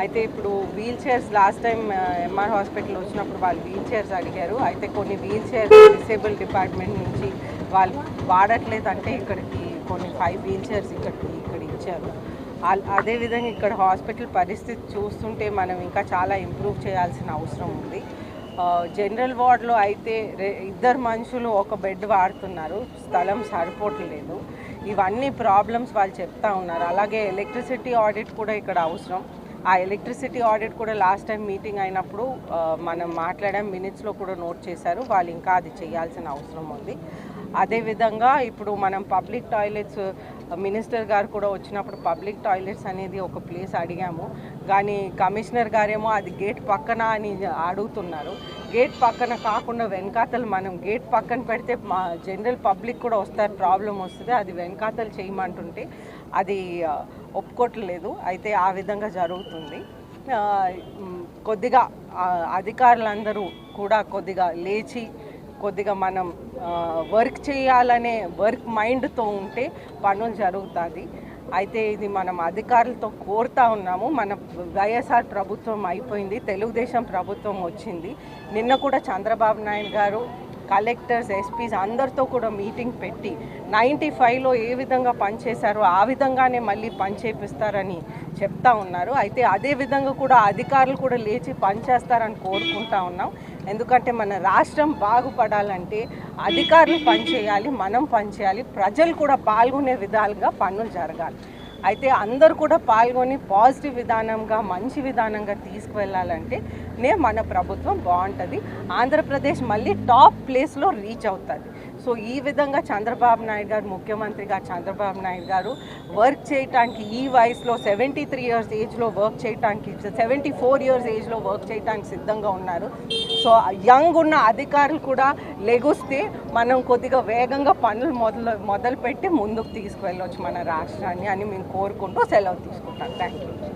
అయితే ఇప్పుడు wheel chairs last time M R hospital వచ్చినప్పుడు వాళ్ళు వీల్ చైర్స్ అడిగారు. అయితే కొన్ని వీల్ చైర్స్ డిసేబుల్ డిపార్ట్మెంట్ నుంచి వాళ్ళు వాడట్లేదు అంటే ఇక్కడికి కొన్ని ఫైవ్ వీల్ చైర్స్ ఇక్కడికి ఇక్కడ ఇచ్చారు. అదేవిధంగా ఇక్కడ హాస్పిటల్ పరిస్థితి చూస్తుంటే మనం ఇంకా చాలా ఇంప్రూవ్ చేయాల్సిన అవసరం ఉంది. జనరల్ వార్డులో అయితే ఇద్దరు మనుషులు ఒక బెడ్ వాడుతున్నారు. స్థలం సరిపోవట్లేదు. ఇవన్నీ ప్రాబ్లమ్స్ వాళ్ళు చెప్తా ఉన్నారు. అలాగే ఎలక్ట్రిసిటీ ఆడిట్ కూడా ఇక్కడ అవసరం. ఆ ఎలక్ట్రిసిటీ ఆడిట్ కూడా లాస్ట్ టైం మీటింగ్ అయినప్పుడు మనం మాట్లాడాం మినిట్స్లో కూడా నోట్ చేశారు. వాళ్ళు ఇంకా అది చేయాల్సిన అవసరం ఉంది. అదేవిధంగా ఇప్పుడు మనం పబ్లిక్ టాయిలెట్స్ మినిస్టర్ గారు కూడా వచ్చినప్పుడు పబ్లిక్ టాయిలెట్స్ అనేది ఒక ప్లేస్ అడిగాము. కానీ కమిషనర్ గారేమో అది గేట్ పక్కన అని అడుగుతున్నారు. గేట్ పక్కన కాకుండా వెనకాతలు మనం గేట్ పక్కన పెడితే మా జనరల్ పబ్లిక్ కూడా వస్తారు ప్రాబ్లం వస్తుంది. అది వెనకాతలు చేయమంటుంటే అది ఒప్పుకోవట్లేదు. అయితే ఆ విధంగా జరుగుతుంది. కొద్దిగా అధికారులందరూ కూడా కొద్దిగా లేచి కొద్దిగా మనం వర్క్ చేయాలనే వర్క్ మైండ్తో ఉంటే పనులు జరుగుతుంది అయితే ఇది మనం అధికారులతో కోరుతా ఉన్నాము. మన వైఎస్ఆర్ ప్రభుత్వం అయిపోయింది తెలుగుదేశం ప్రభుత్వం వచ్చింది. నిన్న కూడా చంద్రబాబు నాయుడు గారు కలెక్టర్స్ ఎస్పీస్ అందరితో కూడా మీటింగ్ పెట్టి నైంటీ ఫైవ్లో ఏ విధంగా పనిచేశారో ఆ విధంగానే మళ్ళీ పనిచేపిస్తారని చెప్తా ఉన్నారు. అయితే అదే విధంగా కూడా అధికారులు కూడా లేచి పనిచేస్తారని కోరుకుంటా ఉన్నాం. ఎందుకంటే మన రాష్ట్రం బాగుపడాలంటే అధికారులు పనిచేయాలి మనం పనిచేయాలి ప్రజలు కూడా పాల్గొనే విధాలుగా పనులు జరగాలి. అయితే అందరూ కూడా పాల్గొని పాజిటివ్ విధానంగా మంచి విధానంగా తీసుకువెళ్ళాలంటే నే మన ప్రభుత్వం బాగుంటుంది. ఆంధ్రప్రదేశ్ మళ్ళీ టాప్ ప్లేస్లో రీచ్ అవుతుంది. సో ఈ విధంగా చంద్రబాబు నాయుడు గారు ముఖ్యమంత్రిగా చంద్రబాబు నాయుడు గారు వర్క్ చేయటానికి ఈ వయసులో సెవెంటీ త్రీ ఇయర్స్ ఏజ్లో వర్క్ చేయటానికి సెవెంటీ ఫోర్ ఇయర్స్ ఏజ్లో వర్క్ చేయటానికి సిద్ధంగా ఉన్నారు. సో యంగ్ ఉన్న అధికారులు కూడా లెగుస్తే మనం కొద్దిగా వేగంగా పనులు మొదలు మొదలుపెట్టి ముందుకు తీసుకువెళ్ళవచ్చు మన రాష్ట్రాన్ని అని మేము కోరుకుంటూ సెలవు తీసుకుంటాం. Thank you